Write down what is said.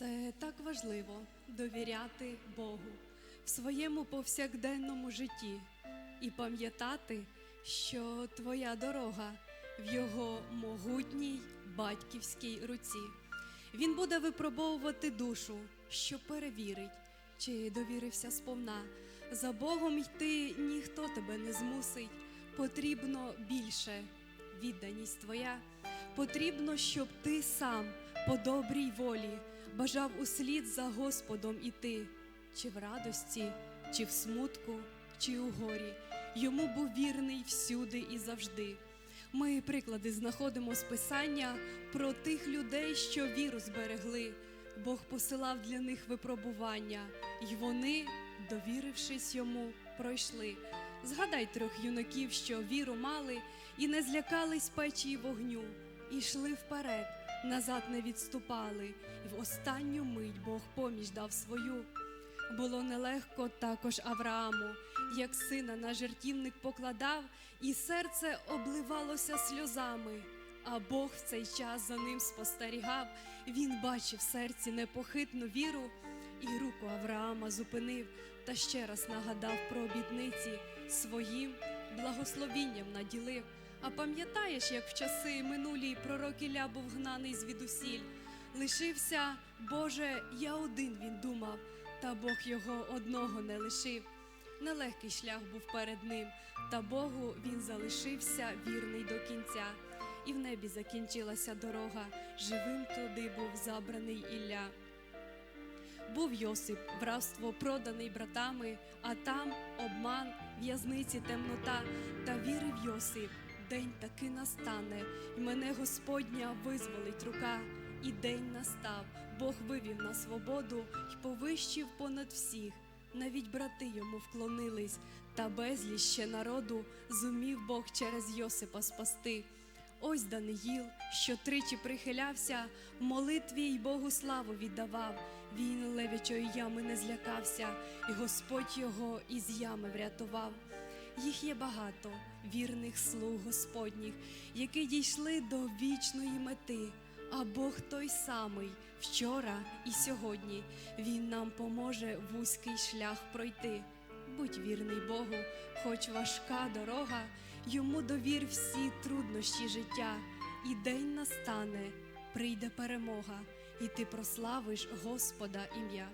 Це так важливо довіряти Богу в своєму повсякденному житті і пам'ятати, що твоя дорога в його могутній батьківській руці. Він буде випробовувати душу, що перевірить, чи довірився сповна. За Богом йти ніхто тебе не змусить. Потрібно більше відданість твоя. Потрібно, щоб ти сам по добрій волі бажав услід за Господом іти, чи в радості, чи в смутку, чи у горі. Йому був вірний всюди і завжди. Ми приклади знаходимо з писання про тих людей, що віру зберегли. Бог посилав для них випробування, й вони, довірившись йому, пройшли. Згадай трьох юнаків, що віру мали, і не злякались печі й вогню, і йшли вперед, назад не відступали, і в останню мить Бог поміч дав свою. Було нелегко також Аврааму, як сина на жертівник покладав, і серце обливалося сльозами. А Бог в цей час за ним спостерігав. Він бачив серці непохитну віру, і руку Авраама зупинив та ще раз нагадав про обітниці своїм благословінням наділив. А пам'ятаєш, як в часи минулі пророк Ілля був гнаний звідусіль? Лишився, Боже, я один він думав, та Бог його одного не лишив. Нелегкий шлях був перед ним, та Богу він залишився вірний до кінця. І в небі закінчилася дорога, живим туди був забраний Ілля. Був Йосип, в рабство проданий братами, а там обман, в'язниці темнота, та вірив Йосип, день таки настане, і мене Господня визволить рука. І день настав, Бог вивів на свободу й повищив понад всіх. Навіть брати йому вклонились, та безліч ще народу зумів Бог через Йосипа спасти. Ось Даниїл, що тричі прихилявся, молитві й Богу славу віддавав. Він левячої ями не злякався, і Господь його із ями врятував. Їх є багато, вірних слуг Господніх, які дійшли до вічної мети. А Бог той самий вчора і сьогодні. Він нам поможе вузький шлях пройти. Будь вірний Богу, хоч важка дорога, йому довір всі труднощі життя, і день настане, прийде перемога, і ти прославиш Господа ім'я.